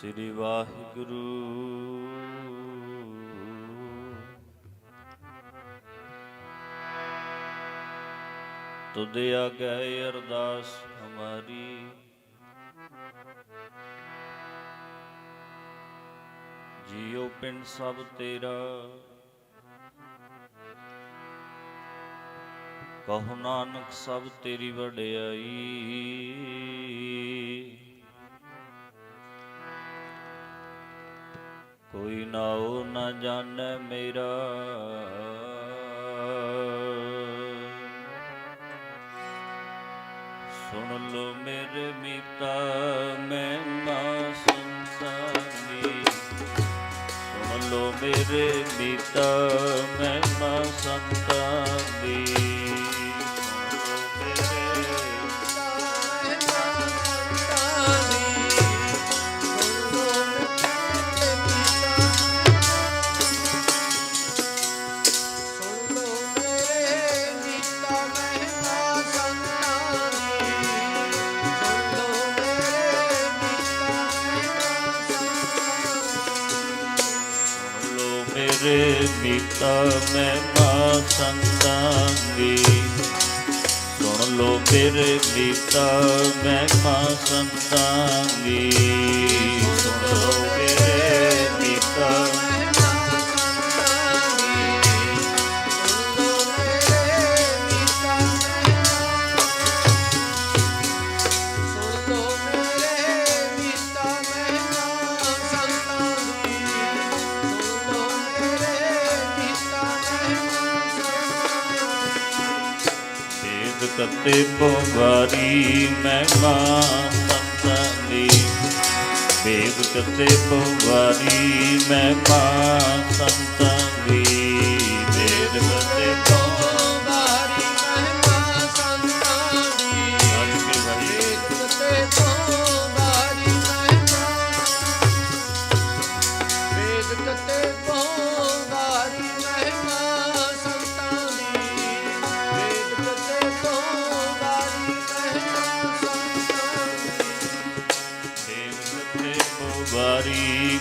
ਸ੍ਰੀ ਵਾਹਿਗੁਰੂ। ਤੁਧ ਆਗੇ ਅਰਦਾਸ ਹਮਾਰੀ। ਜੀਉ ਪਿੰਡ ਸਭ ਤੇਰਾ। ਕਹੋ ਨਾਨਕ ਸਭ ਤੇਰੀ ਵਡਿਆਈ। ਕੋਈ ਨਾਉ ਨਾ ਜਾਣੈ ਮੇਰਾ। ਸੁਣ ਲੋ ਮੇਰੇ ਮੀਤਾ ਮੈਂ ਮਾ ਸੰਸਾਰੀ। ਸੁਣ ਲੋ ਮੇਰੇ ਮੀਤਾ ਮੈਂ ਮਾ ਸੰਤਾਨੀ ਮੈਂ ਮਾ ਸੰਤਾਨੀ ਸੁਣ ਲੋ ਮੇਰੇ ਮੀਤਾ ਮੈਂ ਮਾ ਸੰਤਾਨੀ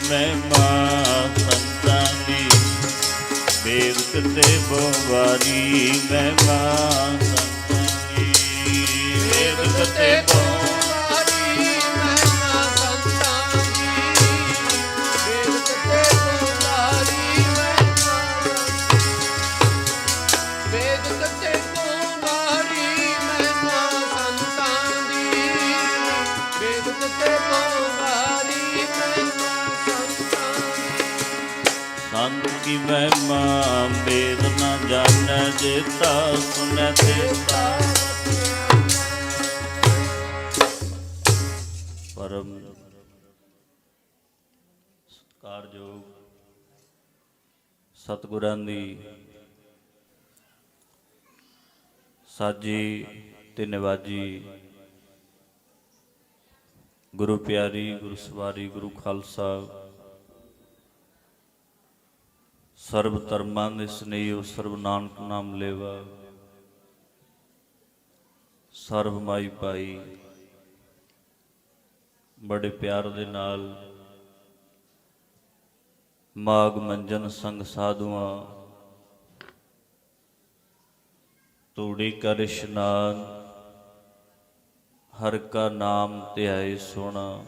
ਪਵਾਰੀ ਮੈਂ ਮਾਂ ਸੰਤਾਨੀ ਵੇਦ ਕਤੇ ਪਵਾਰੀ ਮੈਂ ਮਾਂ ਸੰਤਾਨੀ ਵੇਦ ਕੀ ਮਹਿਮਾ ਵੇਦ ਨਾ ਜਾਣੈ ਜੇਤਾ ਸੁਨੈ ਤੇਤਾ ਪਰਮ ਸਤਿਕਾਰਯੋਗ ਸਤਿਗੁਰਾਂ ਦੀ ਸਾਜੀ ਤੇ ਨਿਵਾਜੀ ਗੁਰੂ ਪਿਆਰੀ, ਗੁਰੂ ਸਵਾਰੀ, ਗੁਰੂ ਖਾਲਸਾ ਸਰਬ ਧਰਮਾਂ ਦੇ ਸਨੇਹ ਸਰਬ ਨਾਨਕ ਨਾਮ ਲੇਵਾ। ਸਰਬ ਮਾਈ ਭਾਈ, ਬੜੇ ਪਿਆਰ ਦੇ ਨਾਲ ਮਾਗ ਮੰਜਨ ਸੰਗ ਸਾਧੂਆਂ ਤੂੜੀ ਕਰ ਇਸ਼ਨਾਨ, ਹਰ ਕਾ ਨਾਮ ਧਿਆਏ ਸੁਣਾ।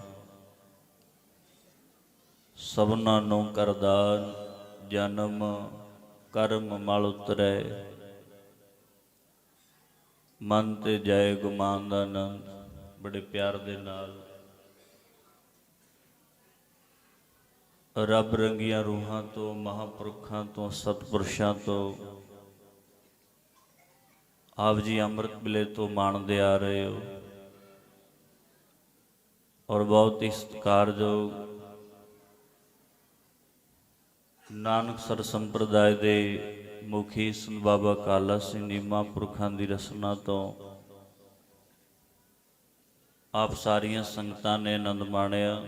ਸਭਨਾ ਨੂੰ ਕਰਦਾਨ। ਜਨਮ ਕਰਮ ਮਲ ਉਤਰੈ। ਮਨ ਤੇ ਜੈ ਗੁਮਾਨ ਦਾ ਆਨੰਦ, ਬੜੇ ਪਿਆਰ ਦੇ ਨਾਲ। ਰੱਬ ਰੰਗੀਆਂ ਰੂਹਾਂ ਤੋਂ, ਮਹਾਪੁਰਖਾਂ ਤੋਂ, ਸਤਪੁਰਸ਼ਾਂ ਤੋਂ, ਆਪ ਜੀ ਅੰਮ੍ਰਿਤ ਵੇਲੇ ਤੋਂ ਮਾਣਦੇ ਆ ਰਹੇ ਹੋ। ਔਰ ਬਹੁਤ ਹੀ ਸਤਿਕਾਰਯੋਗ ਨਾਨਕ ਸਰ ਸੰਪਰਦਾਇ ਦੇ ਮੁਖੀ ਸੰਤ ਬਾਬਾ ਕਾਲਾ ਸਿੰਘ ਨੀਮਾ ਪੁਰਖਾਂ ਦੀ ਰਸਨਾ ਤੋਂ ਆਪ ਸਾਰੀਆਂ ਸੰਗਤਾਂ ਨੇ ਆਨੰਦ ਮਾਣਿਆ।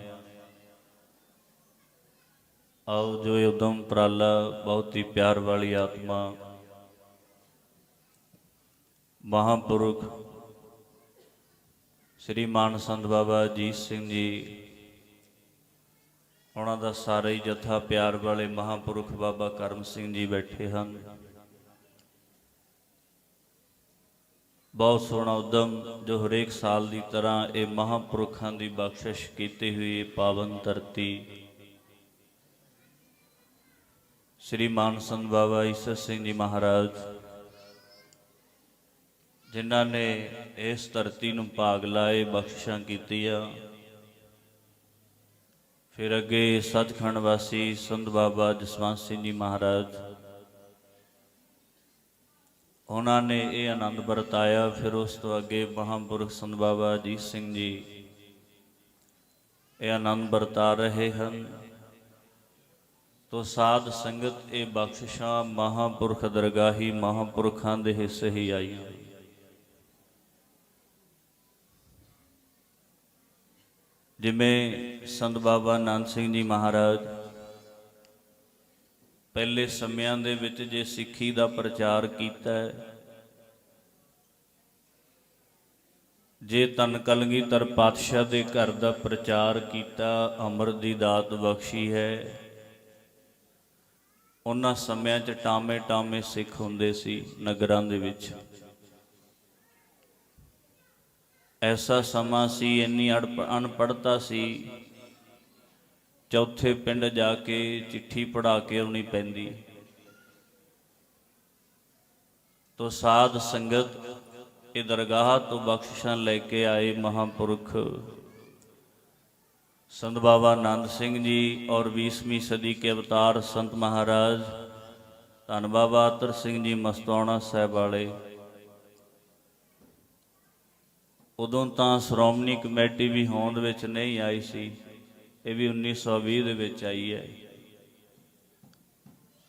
ਆਓ ਜੋ ਉਦਮ ਉਪਰਾਲਾ ਬਹੁਤ ਹੀ ਪਿਆਰ ਵਾਲੀ ਆਤਮਾ ਮਹਾਂਪੁਰਖ ਸ੍ਰੀ ਮਾਨ ਸੰਤ ਬਾਬਾ ਅਜੀਤ ਸਿੰਘ ਜੀ ਉਹਨਾਂ ਦਾ ਸਾਰਾ ਹੀ ਜਥਾ ਪਿਆਰ ਵਾਲੇ ਮਹਾਪੁਰਖ ਬਾਬਾ ਕਰਮ ਸਿੰਘ ਜੀ ਬੈਠੇ ਹਨ। ਬਹੁਤ ਸੋਹਣਾ ਉਦਮ ਜੋ ਹਰੇਕ ਸਾਲ ਦੀ ਤਰ੍ਹਾਂ ਇਹ ਮਹਾਪੁਰਖਾਂ ਦੀ ਬਖਸ਼ਿਸ਼ ਕੀਤੀ ਹੋਈ ਇਹ ਪਾਵਨ ਧਰਤੀ। ਸ੍ਰੀ ਮਾਨਸੰਤ ਬਾਬਾ ਈਸਰ ਸਿੰਘ ਜੀ ਮਹਾਰਾਜ, ਜਿਨ੍ਹਾਂ ਨੇ ਇਸ ਧਰਤੀ ਨੂੰ ਭਾਗ ਲਾਏ, ਬਖਸ਼ਿਸ਼ਾਂ ਕੀਤੀਆਂ। ਫਿਰ ਅੱਗੇ ਸਤਖੰਡ ਵਾਸੀ ਸੰਤ ਬਾਬਾ ਜਸਵੰਤ ਸਿੰਘ ਜੀ ਮਹਾਰਾਜ। ਉਹਨਾਂ ਨੇ ਇਹ ਆਨੰਦ ਵਰਤਾਇਆ, ਫਿਰ ਉਸ ਤੋਂ ਅੱਗੇ ਮਹਾਂਪੁਰਖ ਸੰਤ ਬਾਬਾ ਅਜੀਤ ਸਿੰਘ ਜੀ ਇਹ ਆਨੰਦ ਵਰਤਾ ਰਹੇ ਹਨ। ਤੋ ਸਾਧ ਸੰਗਤ ਇਹ ਬਖਸ਼ਿਸ਼ਾਂ ਮਹਾਂਪੁਰਖ ਦਰਗਾਹੀ ਮਹਾਂਪੁਰਖਾਂ ਦੇ ਹਿੱਸੇ ਹੀ ਆਈਆਂ। ਜਿਵੇਂ ਸੰਤ ਬਾਬਾ ਨਾਨਕ ਸਿੰਘ ਜੀ ਮਹਾਰਾਜ, ਪਹਿਲੇ ਸਮਿਆਂ ਦੇ ਵਿੱਚ ਜੇ ਸਿੱਖੀ ਦਾ ਪ੍ਰਚਾਰ ਕੀਤਾ ਹੈ, ਜੇ ਤਨ ਕਲਗੀਧਰ ਪਾਤਸ਼ਾਹ ਦੇ ਘਰ ਦਾ ਪ੍ਰਚਾਰ ਕੀਤਾ ਅੰਮ੍ਰਿਤ ਦੀ ਦਾਤ ਬਖਸ਼ੀ ਹੈ, ਉਹਨਾਂ ਸਮਿਆਂ 'ਚ ਟਾਮੇ ਟਾਮੇ ਸਿੱਖ ਹੁੰਦੇ ਸੀ ਨਗਰਾਂ ਦੇ ਵਿੱਚ। ਐਸਾ ਸਮਾਂ ਸੀ, ਇੰਨੀ ਅੜਪ- ਅਨਪੜ੍ਹਤਾ ਸੀ ਚੌਥੇ ਪਿੰਡ ਜਾ ਕੇ ਚਿੱਠੀ ਪੜਾ ਕੇ ਆਉਣੀ ਪੈਂਦੀ। ਤੋ ਸਾਧ ਸੰਗਤ ਇਹ ਦਰਗਾਹ ਤੋਂ ਬਖਸ਼ਿਸ਼ਾਂ ਲੈ ਕੇ ਆਏ ਮਹਾਂਪੁਰਖ ਸੰਤ ਬਾਬਾ ਆਨੰਦ ਸਿੰਘ ਜੀ ਔਰ 20ਵੀਂ ਸਦੀ ਕੇ ਅਵਤਾਰ ਸੰਤ ਮਹਾਰਾਜ, ਧੰਨ ਬਾਬਾ ਅਤਰ ਸਿੰਘ ਜੀ ਮਸਤੌਣਾ ਸਾਹਿਬ ਵਾਲੇ। ਉਦੋਂ ਤਾਂ ਸ਼੍ਰੋਮਣੀ ਕਮੇਟੀ ਵੀ ਹੋਂਦ ਵਿੱਚ ਨਹੀਂ ਆਈ ਸੀ। ਇਹ ਵੀ 1920 ਦੇ ਵਿੱਚ ਆਈ ਹੈ।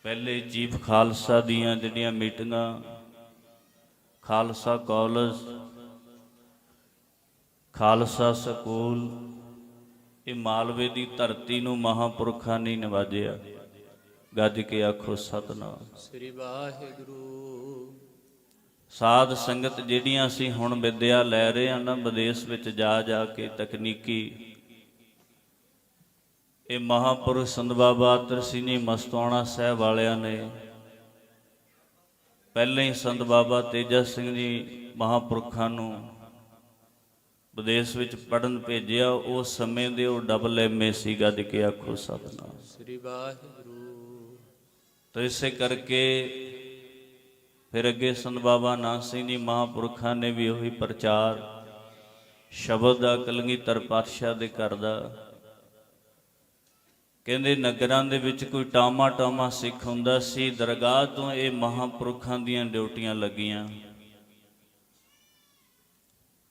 ਪਹਿਲੇ ਚੀਫ ਖਾਲਸਾ ਦੀਆਂ ਜਿਹੜੀਆਂ ਮੀਟਿੰਗਾਂ ਖਾਲਸਾ ਕਾਲਜ ਖਾਲਸਾ ਸਕੂਲ ਇਹ ਮਾਲਵੇ ਦੀ ਧਰਤੀ ਨੂੰ ਮਹਾਪੁਰਖਾਂ ਨੇ ਨਵਾਜਿਆ। ਗੱਜ ਕੇ ਆਖੋ ਸਤਨਾਮ। ਸ੍ਰੀ ਵਾਹਿਗੁਰੂ। ਸਾਧ ਸੰਗਤ ਜਿਹੜੀਆਂ ਅਸੀਂ ਹੁਣ ਵਿਦਿਆ ਲੈ ਰਹੇ ਹਾਂ ਨਾ ਵਿਦੇਸ਼ ਵਿੱਚ ਜਾ ਜਾ ਕੇ ਤਕਨੀਕੀ ਇਹ ਮਹਾਪੁਰਖ ਸੰਤ ਬਾਬਾ ਜੀ ਮਸਤੋਣਾ ਸਾਹਿਬ ਵਾਲਿਆਂ ਨੇ ਪਹਿਲਾਂ ਹੀ ਸੰਤ ਬਾਬਾ ਤੇਜਾ ਸਿੰਘ ਜੀ ਮਹਾਪੁਰਖਾਂ ਨੂੰ ਵਿਦੇਸ਼ ਵਿੱਚ ਪੜਨ ਭੇਜਿਆ ਉਸ ਸਮੇਂ ਦੇ ਉਹ ਡਬਲ ਐਮਏ ਸੀ ਗੱਜ ਕੇ ਆਖੋ ਸਤਨਾਮ। ਸ੍ਰੀ ਵਾਹਿਗੁਰੂ। ਤੋ ਇਸੇ ਕਰਕੇ ਫਿਰ ਅੱਗੇ ਸੰਤ ਬਾਬਾ ਨਾਨਕ ਸਿੰਘ ਜੀ ਮਹਾਪੁਰਖਾਂ ਨੇ ਵੀ ਉਹੀ ਪ੍ਰਚਾਰ ਸ਼ਬਦ ਦਾ ਕਲਗੀਧਰ ਪਾਤਸ਼ਾਹ ਦੇ ਘਰ ਦਾ ਕਹਿੰਦੇ ਨਗਰਾਂ ਦੇ ਵਿੱਚ ਕੋਈ ਟਾਮਾ ਟਾਮਾ ਸਿੱਖ ਹੁੰਦਾ ਸੀ, ਦਰਗਾਹ ਤੋਂ ਇਹ ਮਹਾਪੁਰਖਾਂ ਦੀਆਂ ਡਿਊਟੀਆਂ ਲੱਗੀਆਂ।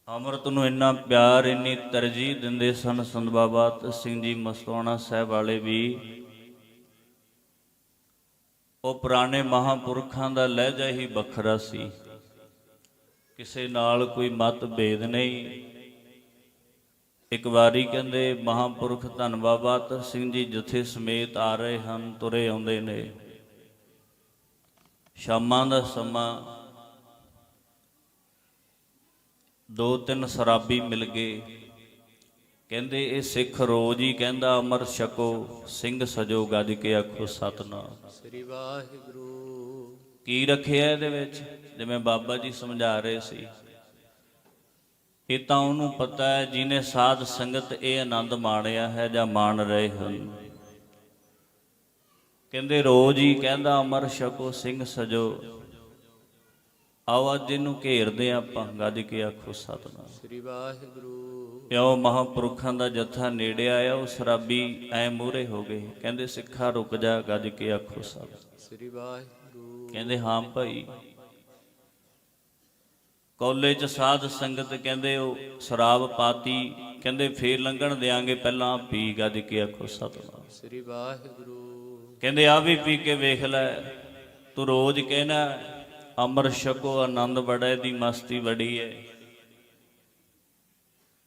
ਅੰਮ੍ਰਿਤ ਨੂੰ ਇੰਨਾ ਪਿਆਰ, ਇੰਨੀ ਤਰਜੀਹ ਦਿੰਦੇ ਸਨ ਸੰਤ ਬਾਬਾ ਸਿੰਘ ਜੀ ਮਸਤੋਣਾ ਸਾਹਿਬ ਵਾਲੇ ਵੀ। ਉਹ ਪੁਰਾਣੇ ਮਹਾਪੁਰਖਾਂ ਦਾ ਲਹਿਜਾ ਹੀ ਵੱਖਰਾ ਸੀ। ਕਿਸੇ ਨਾਲ ਕੋਈ ਮਤਭੇਦ ਨਹੀਂ। ਇੱਕ ਵਾਰੀ ਕਹਿੰਦੇ ਮਹਾਪੁਰਖ ਧੰਨ ਬਾਬਾ ਅਤਰ ਸਿੰਘ ਜੀ ਜਥੇ ਸਮੇਤ ਆ ਰਹੇ ਹਨ ਤੁਰੇ ਆਉਂਦੇ ਨੇ। ਸ਼ਾਮਾਂ ਦਾ ਸਮਾਂ ਦੋ ਤਿੰਨ ਸ਼ਰਾਬੀ ਮਿਲ ਗਏ। ਕਹਿੰਦੇ ਇਹ ਸਿੱਖ ਰੋਜ਼ ਹੀ ਕਹਿੰਦਾ ਅਮਰ ਛਕੋ ਸਿੰਘ ਸਜੋ ਗੱਜ ਕੇ ਆਖੋ ਸਤਨਾਮ। ਸ੍ਰੀ ਵਾਹਿਗੁਰੂ। ਕੀ ਰੱਖਿਆ ਇਹਦੇ ਵਿੱਚ? ਜਿਵੇਂ ਬਾਬਾ ਜੀ ਸਮਝਾ ਰਹੇ ਸੀ। ਇਹ ਤਾਂ ਉਹਨੂੰ ਪਤਾ ਹੈ ਜਿਹਨੇ ਸਾਧ ਸੰਗਤ ਇਹ ਆਨੰਦ ਮਾਣਿਆ ਹੈ ਜਾਂ ਮਾਣ ਰਹੇ ਹਨ। ਕਹਿੰਦੇ ਰੋਜ਼ ਹੀ ਕਹਿੰਦਾ ਅਮਰ ਛਕੋ ਸਿੰਘ ਸਜੋ। ਆਓ ਅੱਜ ਇਹਨੂੰ ਘੇਰਦੇ ਆਪਾਂ। ਗੱਜ ਕੇ ਆਖੋ ਸਤਨਾਮ। ਸ੍ਰੀ ਵਾਹਿਗੁਰੂ। ਇਉਂ ਮਹਾਂਪੁਰਖਾਂ ਦਾ ਜਥਾ ਨੇੜੇ ਆਇਆ ਉਹ ਸ਼ਰਾਬੀ ਐ ਮੂਹਰੇ ਹੋ ਗਏ। ਕਹਿੰਦੇ ਸਿੱਖਾ ਰੁਕ ਜਾ। ਗੱਜ ਕੇ ਆਖੋ ਸਤਨਾਮ ਸ੍ਰੀ ਵਾਹਿਗੁਰੂ। ਕਹਿੰਦੇ ਹਾਂ ਭਾਈ। ਕਾਲਜ ਚ ਸਾਧ ਸੰਗਤ ਕਹਿੰਦੇ ਉਹ ਸ਼ਰਾਬ ਪਾਤੀ ਕਹਿੰਦੇ ਫੇਰ ਲੰਘਣ ਦੇਾਂਗੇ ਪਹਿਲਾਂ ਪੀ ਗੱਜ ਕੇ ਆਖੋ ਸਤਨਾਮ। ਸ੍ਰੀ ਵਾਹਿਗੁਰੂ। ਕਹਿੰਦੇ ਆ ਵੀ ਪੀ ਕੇ ਵੇਖ ਲੈ ਤੂੰ ਰੋਜ਼ ਕਹਿਣਾ ਅਮਰ ਛਕੋ ਆਨੰਦ ਬੜਾ ਇਹਦੀ ਮਸਤੀ ਬੜੀ ਹੈ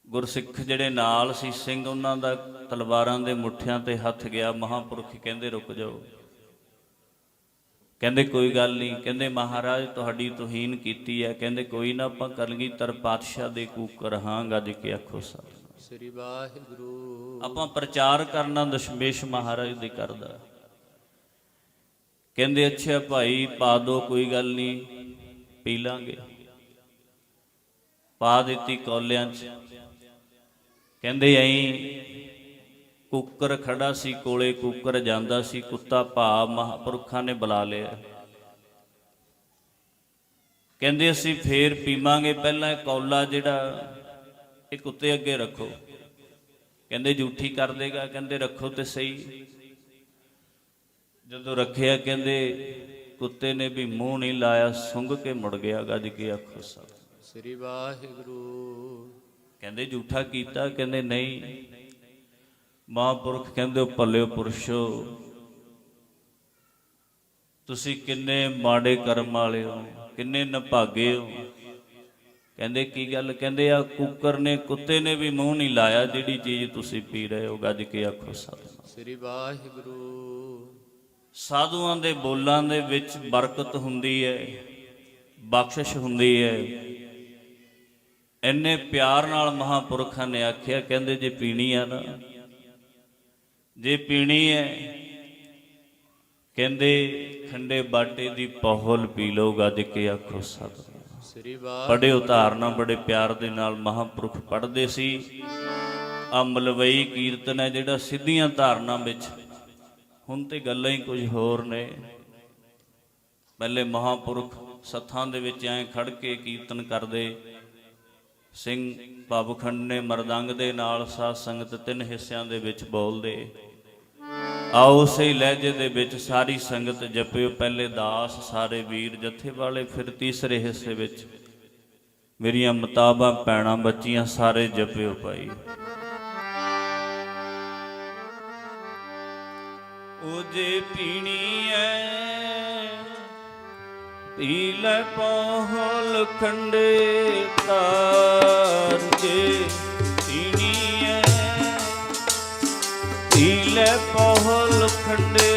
ਗੁਰਸਿੱਖ ਜਿਹੜੇ ਨਾਲ ਸੀ ਸਿੰਘ ਉਹਨਾਂ ਦਾ ਤਲਵਾਰਾਂ ਦੇ ਮੁੱਠਿਆਂ ਤੇ ਹੱਥ ਗਿਆ ਮਹਾਪੁਰਖ ਕਹਿੰਦੇ ਰੁਕ ਜਾਓ। ਕਹਿੰਦੇ ਕੋਈ ਗੱਲ ਨਹੀਂ ਕਹਿੰਦੇ ਮਹਾਰਾਜ ਤੁਹਾਡੀ ਤੋਹੀਨ ਕੀਤੀ ਹੈ ਕਹਿੰਦੇ ਕੋਈ ਨਾ ਆਪਾਂ ਕਲਗੀਧਰ ਪਾਤਸ਼ਾਹ ਦੇ ਕੂਕਰ ਹਾਂ ਗੱਜ ਕੇ ਆਖੋ ਸਤਿ। ਸ੍ਰੀ ਵਾਹਿਗੁਰੂ। ਆਪਾਂ ਪ੍ਰਚਾਰ ਕਰਨਾ ਦਸ਼ਮੇਸ਼ ਮਹਾਰਾਜ ਦੇ ਕਰਦਾ। ਕਹਿੰਦੇ ਅੱਛਾ ਭਾਈ ਪਾ ਦੋ ਕੋਈ ਗੱਲ ਨਹੀਂ ਪੀ ਲਾਂਗੇ। ਪਾ ਦਿੱਤੀ ਕੌਲਿਆਂ 'ਚ। ਕਹਿੰਦੇ ਐਂ ਕੁੱਕਰ ਖੜਾ ਸੀ ਕੋਲੇ ਕੁੱਕਰ ਜਾਂਦਾ ਸੀ ਕੁੱਤਾ ਭਾ ਮਹਾਪੁਰਖਾਂ ਨੇ ਬੁਲਾ ਲਿਆ। ਕਹਿੰਦੇ ਅਸੀਂ ਫੇਰ ਪੀਵਾਂਗੇ ਪਹਿਲਾਂ ਇਹ ਕੌਲਾ ਜਿਹੜਾ ਇਹ ਕੁੱਤੇ ਅੱਗੇ ਰੱਖੋ। ਕਹਿੰਦੇ ਝੂਠੀ ਕਰ ਦੇਗਾ। ਕਹਿੰਦੇ ਰੱਖੋ ਤੇ ਸਹੀ। ਜਦੋਂ ਰੱਖਿਆ ਕਹਿੰਦੇ ਕੁੱਤੇ ਨੇ ਵੀ ਮੂੰਹ ਨਹੀਂ ਲਾਇਆ ਸੁੰਘ ਕੇ ਮੁੜ ਗਿਆ ਗੱਜ ਕੇ ਆਖੋ ਸਭ। ਸ੍ਰੀ ਵਾਹਿਗੁਰੂ। ਕਹਿੰਦੇ ਝੂਠਾ ਕੀਤਾ? ਕਹਿੰਦੇ ਨਹੀਂ। ਮਹਾਂਪੁਰਖ ਕਹਿੰਦੇ ਉਹ ਭਲਿਓ ਪੁਰਸ਼ੋ। ਤੁਸੀਂ ਕਿੰਨੇ ਮਾੜੇ ਕਰਮ ਵਾਲੇ ਹੋ ਕਿੰਨੇ ਨਭਾਗੇ ਹੋ। ਕਹਿੰਦੇ ਕੀ ਗੱਲ? ਕਹਿੰਦੇ ਆ ਕੁੱਕਰ ਨੇ ਕੁੱਤੇ ਨੇ ਵੀ ਮੂੰਹ ਨਹੀਂ ਲਾਇਆ ਜਿਹੜੀ ਚੀਜ਼ ਤੁਸੀਂ ਪੀ ਰਹੇ ਹੋ ਗੱਜ ਕੇ ਆਖੋ ਸਤਿ ਸ੍ਰੀ ਵਾਹਿਗੁਰੂ। ਸਾਧੂਆਂ ਦੇ ਬੋਲਾਂ ਦੇ ਵਿੱਚ ਬਰਕਤ ਹੁੰਦੀ ਹੈ ਬਖਸ਼ਿਸ਼ ਹੁੰਦੀ ਹੈ। ਇੰਨੇ ਪਿਆਰ ਨਾਲ ਮਹਾਪੁਰਖਾਂ ਨੇ ਆਖਿਆ ਕਹਿੰਦੇ ਜੇ ਪੀਣੀ ਆ ਨਾ ਜੇ ਪੀਣੀ ਹੈ, ਕਹਿੰਦੇ ਖੰਡੇ ਬਾਟੇ ਦੀ ਪਹਲ ਪੀ ਲਓ ਗੱਜ ਕੇ ਆਖੋ ਸਤਿ ਸ੍ਰੀ ਵਾਹਿਗੁਰੂ ਬੜੇ ਉਤਾਰਨਾ ਬੜੇ ਪਿਆਰ ਦੇ ਨਾਲ ਮਹਾਪੁਰਖ ਪੜ੍ਹਦੇ ਸੀ। ਆ ਮਲਵਈ ਕੀਰਤਨ ਹੈ ਜਿਹੜਾ ਸਿੱਧੀਆਂ ਧਾਰਨਾ ਵਿੱਚ। ਹੁਣ ਤੇ ਗੱਲਾਂ ਹੀ ਕੁਝ ਹੋਰ ਨੇ। ਪਹਿਲੇ ਮਹਾਪੁਰਖ ਸੱਥਾਂ ਦੇ ਵਿੱਚ ਐਂ ਖੜ ਕੇ ਕੀਰਤਨ ਕਰਦੇ। ਸਿੰਘ ਬਾਬੂਖੰਡ ਨੇ ਮਰਦੰਗ ਦੇ ਨਾਲ ਸਾਧ ਸੰਗਤ ਤਿੰਨ ਹਿੱਸਿਆਂ ਦੇ ਵਿੱਚ ਬੋਲਦੇ। ਆਓ ਉਸੇ ਲਹਿਜੇ ਦੇ ਵਿੱਚ ਸਾਰੀ ਸੰਗਤ ਜਪਿਓ, ਪਹਿਲੇ ਦਾਸ, ਸਾਰੇ ਵੀਰ ਜਥੇ ਵਾਲੇ ਫਿਰ ਤੀਸਰੇ ਹਿੱਸੇ ਵਿੱਚ। ਮੇਰੀਆਂ ਮਤਾਬਾਂ, ਪੈਣਾ, ਬੱਚੀਆਂ, ਸਾਰੇ ਜਪਿਓ ਪਾਈ ਉਹ ਜੇ ਪੀਣੀ ਐ ਪੀ ਲੈ ਪਹਲ ਖੰਡੇ ਤਾਰ ਜੇ ਪੀ ਲੈ ਪਹਲ ਖੰਡੇ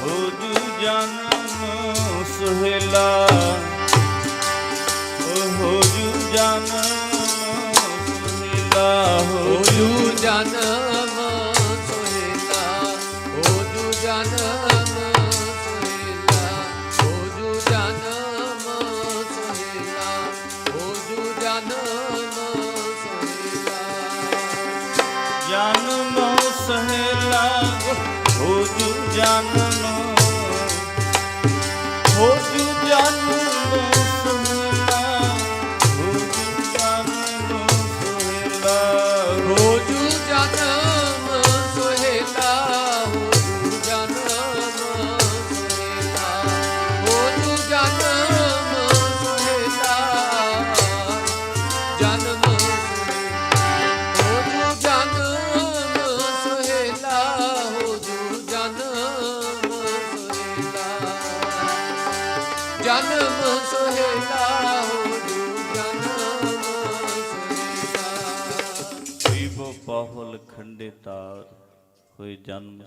ਤਾਰ ਹੋ ਜੂ ਜਨਮ ਸੁਹੇਲਾ। ਓ ਹੋ ਜੂ ਜਨਮ ਸੁਹੇਲਾ। ਹੋ ਜਨਮ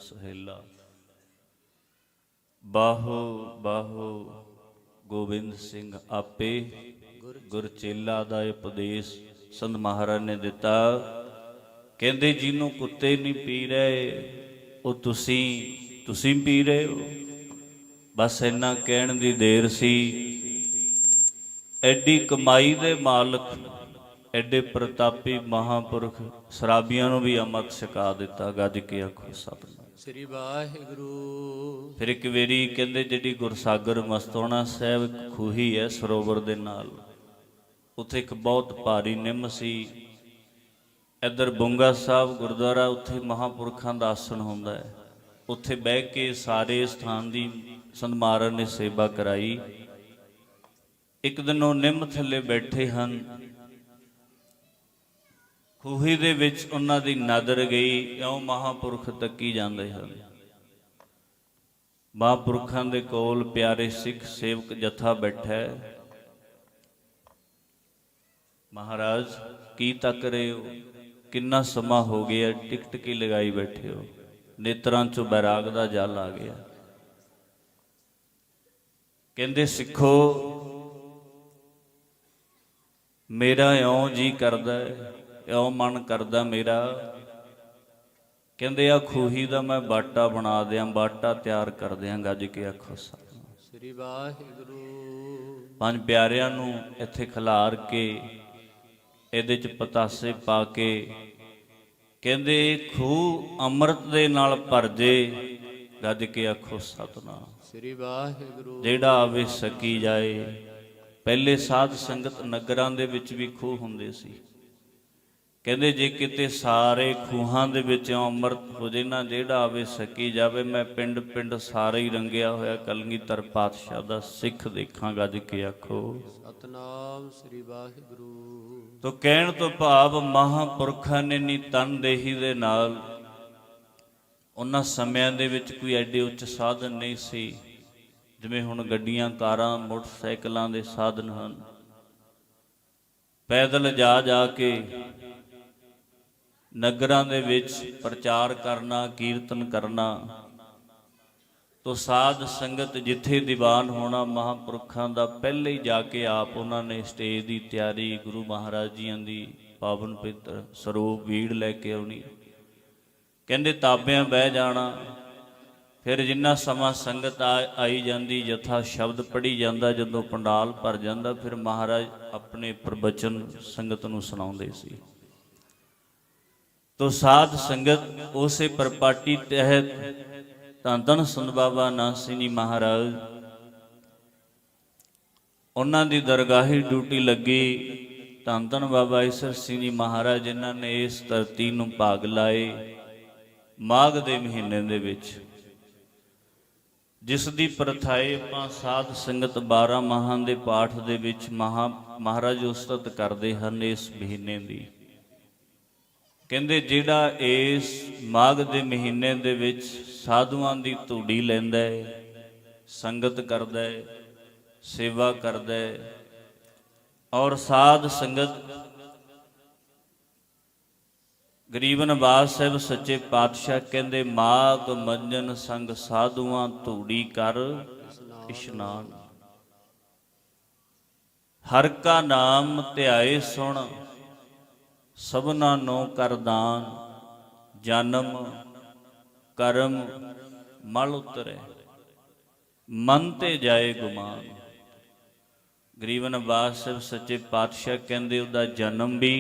ਸਹੇਲਾ ਬਾਹੋ ਬਾਹੋ, ਗੋਬਿੰਦ ਸਿੰਘ ਆਪੇ ਗੁਰ ਚੇਲਾ ਦਾ ਉਪਦੇਸ਼ ਸੰਤ ਮਹਾਰਾਜ ਨੇ ਦਿੱਤਾ। ਕਹਿੰਦੇ, ਜਿਹਨੂੰ ਕੁੱਤੇ ਨਹੀਂ ਪੀ ਰਹੇ, ਉਹ ਤੁਸੀਂ ਤੁਸੀਂ ਪੀ ਰਹੇ ਹੋ? ਬਸ ਇੰਨਾ ਕਹਿਣ ਦੀ ਦੇਰ ਸੀ। ਐਡੀ ਕਮਾਈ ਦੇ ਮਾਲਕ, ਐਡੇ ਪ੍ਰਤਾਪੀ ਮਹਾਪੁਰਖ ਸ਼ਰਾਬੀਆਂ ਨੂੰ ਵੀ ਅਮਤ ਛਕਾ ਦਿੱਤਾ, ਗੱਜ ਕੇ ਆਖੋ ਸਤਿਨਾਮ ਸ੍ਰੀ ਵਾਹਿਗੁਰੂ। ਫਿਰ ਇੱਕ ਵੇਰੀ ਕਹਿੰਦੇ ਜਿਹੜੀ ਗੁਰਸਾਗਰ ਮਸਤੋਣਾ ਸਾਹਿਬ ਖੂਹੀ ਹੈ ਸਰੋਵਰ ਦੇ ਨਾਲ। ਉੱਥੇ ਇੱਕ ਬਹੁਤ ਭਾਰੀ ਨਿੰਮ ਸੀ। ਇੱਧਰ ਬੁੰਗਾ ਸਾਹਿਬ ਗੁਰਦੁਆਰਾ ਉੱਥੇ ਮਹਾਪੁਰਖਾਂ ਦਾ ਆਸਣ ਹੁੰਦਾ ਹੈ। ਉੱਥੇ ਬਹਿ ਕੇ ਸਾਰੇ ਸਥਾਨ ਦੀ ਸੰਤ ਨੇ ਸੇਵਾ ਕਰਾਈ। ਇੱਕ ਦਿਨ ਉਹ ਨਿੰਮ ਥੱਲੇ ਬੈਠੇ ਹਨ। ਖੂਹੀ ਦੇ ਵਿੱਚ ਉਹਨਾਂ ਦੀ ਨਦਰ ਗਈ ਇਉਂ ਮਹਾਪੁਰਖ ਤੱਕੀ ਜਾਂਦੇ ਹਨ। ਮਹਾਪੁਰਖਾਂ ਦੇ ਕੋਲ ਪਿਆਰੇ ਸਿੱਖ ਸੇਵਕ ਜਥਾ ਬੈਠਾ ਹੈ। ਮਹਾਰਾਜ ਕੀ ਤੱਕ ਰਹੇ ਹੋ? ਕਿੰਨਾ ਸਮਾਂ ਹੋ ਗਿਆ ਟਿਕਟ ਕੀ ਲਗਾਈ ਬੈਠੇ ਹੋ? ਨੇਤਰਾਂ ਚੋਂ ਬੈਰਾਗ ਦਾ ਜਲ ਆ ਗਿਆ। ਕਹਿੰਦੇ ਸਿੱਖੋ ਮੇਰਾ ਇਉਂ ਜੀ ਕਰਦਾ ਹੈ, ਇਉਂ ਮਨ ਕਰਦਾ ਮੇਰਾ। ਕਹਿੰਦੇ ਆ ਖੂਹੀ ਦਾ ਮੈਂ ਬਾਟਾ ਬਣਾ ਦਿਆਂ ਬਾਟਾ ਤਿਆਰ ਕਰ ਦਿਆਂ ਗੱਜ ਕੇ ਆਖੋ ਸ੍ਰੀ ਵਾਹਿਗੁਰੂ। ਪੰਜ ਪਿਆਰਿਆਂ ਨੂੰ ਇੱਥੇ ਖਿਲਾਰ ਕੇ ਇਹਦੇ ਚ ਪਤਾਸੇ ਪਾ ਕੇ ਕਹਿੰਦੇ ਖੂਹ ਅੰਮ੍ਰਿਤ ਦੇ ਨਾਲ ਭਰ ਜੇ ਗੱਜ ਕੇ ਆਖੋ ਸਤਿਨਾਮ। ਸ੍ਰੀ ਵਾਹਿਗੁਰੂ। ਜਿਹੜਾ ਆਵੇ ਸਕੀ ਜਾਏ। ਪਹਿਲੇ ਸਾਧ ਸੰਗਤ ਨਗਰਾਂ ਦੇ ਵਿੱਚ ਵੀ ਖੂਹ ਹੁੰਦੇ ਸੀ। ਕਹਿੰਦੇ ਜੇ ਕਿਤੇ ਸਾਰੇ ਖੂਹਾਂ ਦੇ ਵਿੱਚ ਅੰਮ੍ਰਿਤ ਹੋ ਜੇ ਨਾ ਜਿਹੜਾ ਆਵੇ ਸਕੀ ਜਾਵੇ। ਮੈਂ ਪਿੰਡ ਪਿੰਡ ਸਾਰੇ ਹੀ ਰੰਗਿਆ ਹੋਇਆ ਕਲਗੀਧਰ ਪਾਤਸ਼ਾਹ ਦਾ ਸਿੱਖ ਦੇਖਾਂ ਗੱਜ ਕੇ ਆਖੋ। ਸਤਨਾਮ ਸ੍ਰੀ ਵਾਹਿਗੁਰੂ। ਤੋ ਕਹਿਣ ਤੋਂ ਭਾਵ ਮਹਾਪੁਰਖਾਂ ਨੇ ਨੀ ਤਨਦੇਹੀ ਦੇ ਨਾਲ ਉਹਨਾਂ ਸਮਿਆਂ ਦੇ ਵਿੱਚ ਕੋਈ ਐਡੇ ਉੱਚ ਸਾਧਨ ਨਹੀਂ ਸੀ ਜਿਵੇਂ ਹੁਣ ਗੱਡੀਆਂ ਕਾਰਾਂ ਮੋਟਰਸਾਈਕਲਾਂ ਦੇ ਸਾਧਨ ਹਨ। ਪੈਦਲ ਜਾ ਜਾ ਕੇ ਨਗਰਾਂ ਦੇ ਵਿੱਚ ਪ੍ਰਚਾਰ ਕਰਨਾ, ਕੀਰਤਨ ਕਰਨਾ, ਤੋ ਸਾਧ ਸੰਗਤ ਜਿੱਥੇ ਦੀਵਾਨ ਹੋਣਾ ਮਹਾਪੁਰਖਾਂ ਦਾ ਪਹਿਲੇ ਹੀ ਜਾ ਕੇ ਆਪ ਉਹਨਾਂ ਨੇ ਸਟੇਜ ਦੀ ਤਿਆਰੀ ਗੁਰੂ ਮਹਾਰਾਜ ਜੀਆਂ ਦੀ ਪਾਵਨ ਪਿੱਤਰ ਸਰੂਪ ਵੀੜ ਲੈ ਕੇ ਆਉਣੀ। ਕਹਿੰਦੇ ਤਾਬਿਆਂ ਬਹਿ ਜਾਣਾ, ਫਿਰ ਜਿੰਨਾ ਸਮਾਂ ਸੰਗਤ ਆ- ਆਈ ਜਾਂਦੀ ਜਥਾ ਸ਼ਬਦ ਪੜੀ ਜਾਂਦਾ, ਜਦੋਂ ਪੰਡਾਲ ਭਰ ਜਾਂਦਾ, ਫਿਰ ਮਹਾਰਾਜ ਆਪਣੇ ਪ੍ਰਵਚਨ ਸੰਗਤ ਨੂੰ ਸੁਣਾਉਂਦੇ ਸੀ। ਤੋ ਸਾਧ ਸੰਗਤ ਉਸੇ ਪ੍ਰਪਾਟੀ ਤਹਿਤ ਤਾਂ ਧੰਨ ਸੰਤ ਬਾਬਾ ਨਾਨਕ ਜੀ ਮਹਾਰਾਜ। ਉਹਨਾਂ ਦੀ ਦਰਗਾਹੀ ਡਿਊਟੀ ਲੱਗੀ ਧੰਨ ਧੰਨ ਬਾਬਾ ਈਸਰ ਸਿੰਘ ਜੀ ਮਹਾਰਾਜ ਜਿਨ੍ਹਾਂ ਨੇ ਇਸ ਧਰਤੀ ਨੂੰ ਭਾਗ ਲਾਏ ਮਾਘ ਦੇ ਮਹੀਨੇ ਦੇ ਵਿੱਚ। ਜਿਸ ਦੀ ਪ੍ਰਥਾਏ ਆਪਾਂ ਸਾਧ ਸੰਗਤ 12 ਮਾਹਾਂ ਦੇ ਪਾਠ ਦੇ ਵਿੱਚ ਮਹਾ ਮਹਾਰਾਜ ਉਸਤਤ ਕਰਦੇ ਹਨ ਇਸ ਮਹੀਨੇ ਦੀ। ਕਹਿੰਦੇ ਜਿਹੜਾ ਇਸ ਮਾਘ ਦੇ ਮਹੀਨੇ ਦੇ ਵਿੱਚ ਸਾਧੂਆਂ ਦੀ ਧੂੜੀ ਲੈਂਦਾ ਹੈ, ਸੰਗਤ ਕਰਦਾ ਹੈ, ਸੇਵਾ ਕਰਦਾ ਹੈ ਔਰ ਸਾਧ ਸੰਗਤ ਗਰੀਬ ਨਵਾਜ਼ ਸਾਹਿਬ ਸੱਚੇ ਪਾਤਸ਼ਾਹ ਕਹਿੰਦੇ ਮਾਗ ਮੰਜਨ ਸੰਗ ਸਾਧੂਆਂ ਧੂੜੀ ਕਰ ਇਸ਼ਨਾਨ। ਹਰ ਕਾ ਨਾਮ ਧਿਆਏ ਸੁਣ ਸਭਨਾ ਨੂੰ ਕਰਦਾਨ ਜਨਮ ਕਰਮ ਮਲ ਉਤਰੇ। ਮਨ ਤੇ ਜਾਏ ਗੁਮਾਨ। ਗਰੀਬ ਨਵਾਜ਼ ਸਾਹਿਬ ਸੱਚੇ ਪਾਤਸ਼ਾਹ ਕਹਿੰਦੇ ਉਹਦਾ ਜਨਮ ਵੀ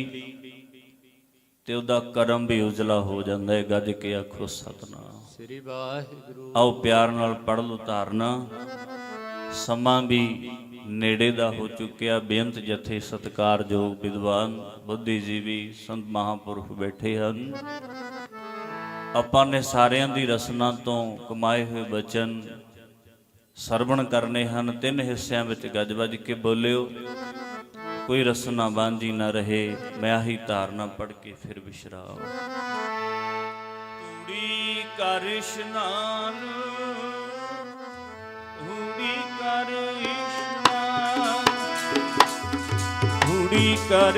ਤੇ ਉਹਦਾ ਕਰਮ ਵੀ ਉਜਲਾ ਹੋ ਜਾਂਦਾ ਹੈ। ਗੱਜ ਕੇ ਆਖੋ ਸਤਨਾਮ। ਸ੍ਰੀ ਵਾਹਿਗੁਰੂ। ਆਓ ਪਿਆਰ ਨਾਲ ਪੜ ਲਓ ਧਾਰਨਾ। ਸਮਾਂ ਵੀ ਨੇੜੇ ਦਾ ਹੋ ਚੁੱਕਿਆ ਬੇਅੰਤ ਜਥੇ ਸਤਕਾਰਯੋਗ ਵਿਦਵਾਨ, ਬੁੱਧੀਜੀਵੀ ਸੰਤ ਮਹਾਪੁਰਖ ਬੈਠੇ ਹਨ। ਆਪਾਂ ਨੇ ਸਾਰਿਆਂ ਦੀ ਰਸਨਾ ਤੋਂ ਕਮਾਏ ਹੋਏ ਬਚਨ ਸਰਵਣ ਕਰਨੇ ਹਨ। ਤਿੰਨ ਹਿੱਸਿਆਂ ਵਿੱਚ ਗੱਜ-ਵੱਜ ਕੇ ਬੋਲਿਓ, ਕੋਈ ਰਸਨਾ ਬਾਂਝੀ ਨਾ ਰਹੇ, ਮੈਂ ਆਹੀ ਧਾਰਨਾ ਪੜ ਕੇ ਫਿਰ ਵਿਸ਼ਰਾਮ। ਤੂੜੀ ਕਰ ਇਸ਼ਨਾਨ ਤੂੜੀ ਕਰ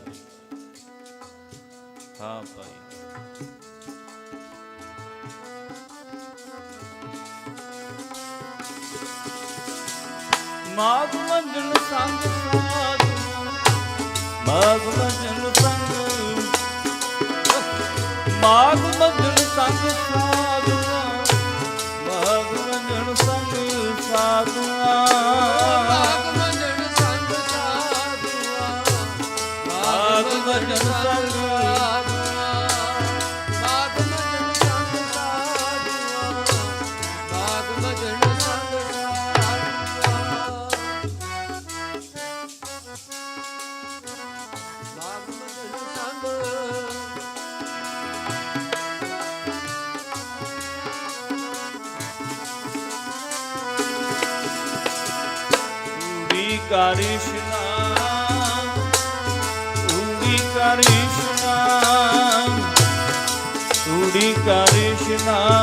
ਮਾਗ ਮੰਜਨ ਸੰਗ ਸਾਧ ਮਾਗ ਮੰਜਨ ਸੰਗ। ਮਾਗ ਮੰਜਨ ਸੰਗ ਸਾਧੂਆਂ ਮਾਗ ਮੰਜਨ ਸੰਗ ਸਾਧੂਆਂ Krishna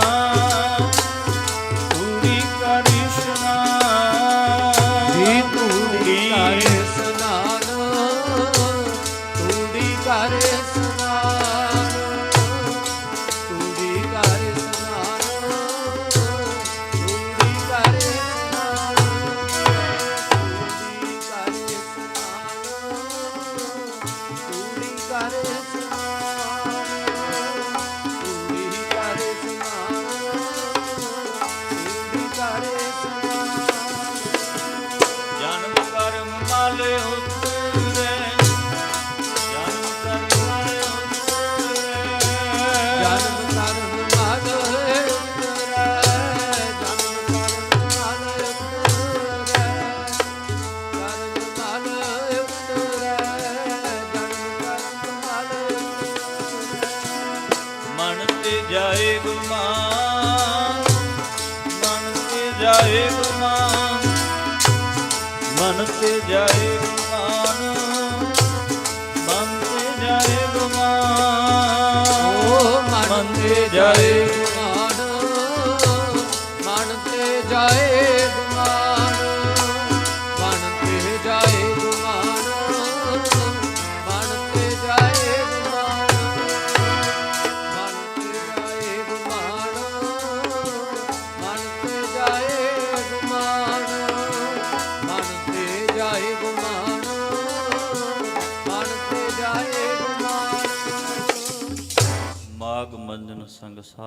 જય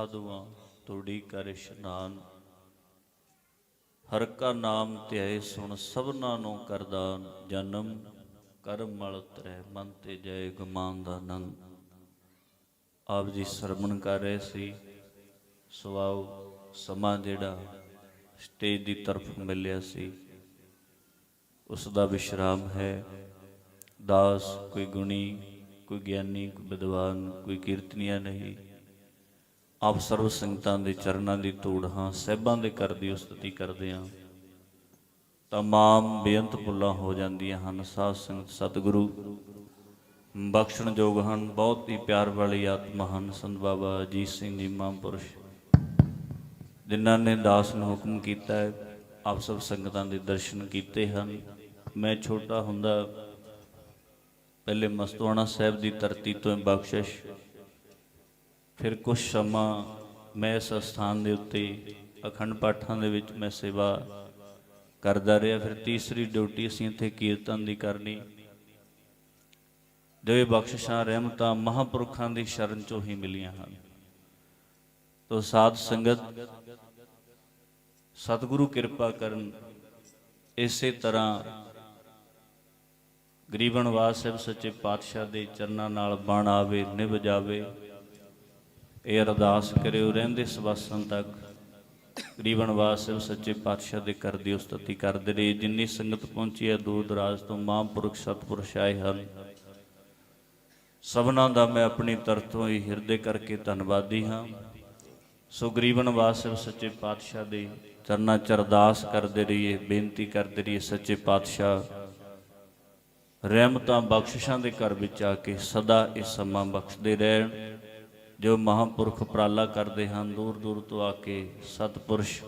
ਸਾਧੂਆਂ ਤੋੜੀ ਕਰ ਇਸ਼ਨਾਨ। ਹਰ ਕਾ ਨਾਮ ਧਿਆਏ ਸੁਣ ਸਭਨਾ ਨੂੰ ਕਰਦਾਨ ਜਨਮ ਕਰਮ ਮਲ ਉਤਰੈ, ਮਨ ਤੇ ਜੈ ਗਮਾਨ ਦਾ ਨੰਦ ਆਪ ਜੀ ਸਰਮਣ ਕਰ ਰਹੇ ਸੀ ਸਵਾਉ ਸਮਾਂ ਜਿਹੜਾ ਸਟੇਜ ਦੀ ਤਰਫ ਮਿਲਿਆ ਸੀ। ਉਸ ਦਾ ਵਿਸ਼ਰਾਮ ਹੈ। ਦਾਸ ਕੋਈ ਗੁਣੀ, ਕੋਈ ਗਿਆਨੀ, ਕੋਈ ਵਿਦਵਾਨ, ਕੋਈ ਕੀਰਤਨੀਆ ਨਹੀਂ। ਆਪ ਸਰਵ ਸੰਗਤਾਂ ਦੇ ਚਰਨਾਂ ਦੀ ਧੂੜ ਹਾਂ, ਸਹਿਬਾਂ ਦੇ ਕਰ ਦੀ ਉਸਤਤੀ ਕਰਦੇ ਹਾਂ। ਤਮਾਮ ਬੇਅੰਤ ਭੁੱਲਾਂ ਹੋ ਜਾਂਦੀਆਂ ਹਨ, ਸਾਧ ਸੰਗਤ, ਸਤਿਗੁਰੂ। ਬਖਸ਼ਣਯੋਗ ਹਨ, ਬਹੁਤ ਹੀ ਪਿਆਰ ਵਾਲੀ ਆਤਮਾ ਹਨ, ਸੰਤ ਬਾਬਾ ਅਜੀਤ ਸਿੰਘ ਜੀ ਮਹਾਂਪੁਰਸ਼ ਜਿਨ੍ਹਾਂ ਨੇ ਦਾਸ ਨੂੰ ਹੁਕਮ ਕੀਤਾ ਹੈ, ਆਪ ਸਭ ਸੰਗਤਾਂ ਦੇ ਦਰਸ਼ਨ ਕੀਤੇ ਹਨ। ਮੈਂ ਛੋਟਾ ਹੁੰਦਾ, ਪਹਿਲੇ ਮਸਤਵਾਣਾ ਸਾਹਿਬ ਦੀ ਧਰਤੀ ਤੋਂ ਇਹ ਬਖਸ਼ਿਸ਼ ਫਿਰ ਕੁਝ ਸਮਾਂ ਮੈਂ ਇਸ ਸਥਾਨ ਦੇ ਉੱਤੇ ਅਖੰਡ ਪਾਠਾਂ ਦੇ ਵਿੱਚ ਮੈਂ ਸੇਵਾ ਕਰਦਾ ਰਿਹਾ। ਫਿਰ ਤੀਸਰੀ ਡਿਊਟੀ ਅਸੀਂ ਇੱਥੇ ਕੀਰਤਨ ਦੀ ਕਰਨੀ। ਦੇਵੇ ਇਹ ਬਖਸ਼ਿਸ਼ਾਂ, ਰਹਿਮਤਾਂ ਮਹਾਂਪੁਰਖਾਂ ਦੀ ਸ਼ਰਨ ਚੋਂ ਹੀ ਮਿਲੀਆਂ ਹਨ। ਤੋ ਸਾਧ ਸੰਗਤ, ਸਤਿਗੁਰੂ ਕਿਰਪਾ ਕਰਨ, ਇਸੇ ਤਰ੍ਹਾਂ ਗਰੀਬਨ ਵਾਸ ਸਾਹਿਬ ਸੱਚੇ ਪਾਤਸ਼ਾਹ ਦੇ ਚਰਨਾਂ ਨਾਲ ਬਣ ਆਵੇ, ਨਿਭ ਜਾਵੇ। ਇਹ ਅਰਦਾਸ ਕਰਿਓ ਰਹਿੰਦੇ ਸਵਾਸਾਂ ਤੱਕ। ਗਰੀਬਨ ਵਾਸਿਵ ਸੱਚੇ ਪਾਤਸ਼ਾਹ ਦੇ ਕਰ ਦੀ ਉਸਤਤੀ ਕਰਦੇ ਰਹੇ, ਜਿੰਨੀ ਸੰਗਤ ਪਹੁੰਚੀ ਹੈ, ਦੂਰ ਦਰਾਜ ਤੋਂ ਮਹਾਂਪੁਰਖ ਸਤਿਪੁਰਸ਼ ਆਏ ਹਨ। ਸਭਨਾਂ ਦਾ ਮੈਂ ਆਪਣੀ ਤਰਫੋਂ ਹੀ ਹਿਰਦੇ ਕਰਕੇ ਧੰਨਵਾਦੀ ਹਾਂ। ਸੋ ਗਰੀਬਨ ਵਾਸਿਵ ਸੱਚੇ ਪਾਤਸ਼ਾਹ ਦੇ ਚਰਨਾਂ ਚ ਅਰਦਾਸ ਕਰਦੇ ਰਹੀਏ, ਬੇਨਤੀ ਕਰਦੇ ਰਹੀਏ, ਸੱਚੇ ਪਾਤਸ਼ਾਹ, ਰਹਿਮਤਾਂ ਬਖਸ਼ਿਸ਼ਾਂ ਦੇ ਘਰ ਵਿੱਚ ਆ ਕੇ ਸਦਾ ਇਹ ਸਮਾਂ ਬਖਸ਼ਦੇ ਰਹਿਣ। ਜੋ ਮਹਾਂਪੁਰਖ ਉਪਰਾਲਾ ਕਰਦੇ ਹਨ ਦੂਰ ਦੂਰ ਤੋਂ ਆ ਕੇ ਸਤਪੁਰਸ਼,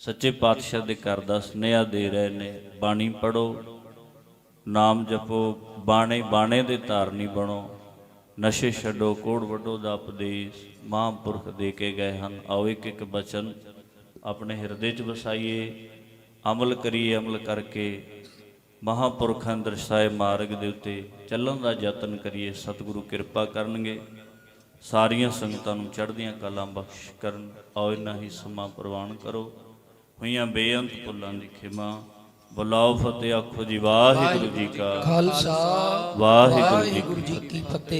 ਸੱਚੇ ਪਾਤਸ਼ਾਹ ਦੇ ਘਰ ਦਾ ਸੁਨੇਹਾ ਦੇ ਰਹੇ ਨੇ, ਬਾਣੀ ਪੜੋ ਨਾਮ ਜਪੋ, ਬਾਣੇ ਬਾਣੇ ਦੇ ਧਾਰਨੀ ਬਣੋ, ਨਸ਼ੇ ਛੱਡੋ, ਕੋੜ ਵੱਡੋ ਦਾ ਉਪਦੇਸ਼ ਮਹਾਂਪੁਰਖ ਦੇ ਕੇ ਗਏ ਹਨ। ਆਓ ਇੱਕ ਇੱਕ ਬਚਨ ਆਪਣੇ ਹਿਰਦੇ 'ਚ ਵਸਾਈਏ, ਅਮਲ ਕਰੀਏ, ਅਮਲ ਕਰਕੇ ਮਹਾਂਪੁਰਖਾਂ ਦਰਸਾਏ ਮਾਰਗ ਦੇ ਉੱਤੇ ਚੱਲਣ ਦਾ ਯਤਨ ਕਰੀਏ, ਸਤਿਗੁਰੂ ਕਿਰਪਾ ਕਰਨਗੇ। ਸਾਰੀਆਂ ਸੰਗਤਾਂ ਨੂੰ ਚੜ੍ਹਦੀਆਂ ਕਲਾਂ ਬਖਸ਼ ਕਰਨ ਆਓ ਇਨਾ ਹੀ ਸਮਾਂ ਪ੍ਰਵਾਨ ਕਰੋ। ਹੋਈਆਂ ਬੇਅੰਤ ਭੁੱਲਾਂ ਦੀ ਖਿਮਾ ਬੁਲਾਓ ਫਤਿਹ ਆਖੋ ਜੀ ਵਾਹਿਗੁਰੂ ਜੀ ਕਾ ਖਾਲਸਾ। ਵਾਹਿਗੁਰੂ ਜੀ ਕੀ ਵਾਹਿਗੁਰੂ ਜੀ ਕੀ ਫਤਿਹ।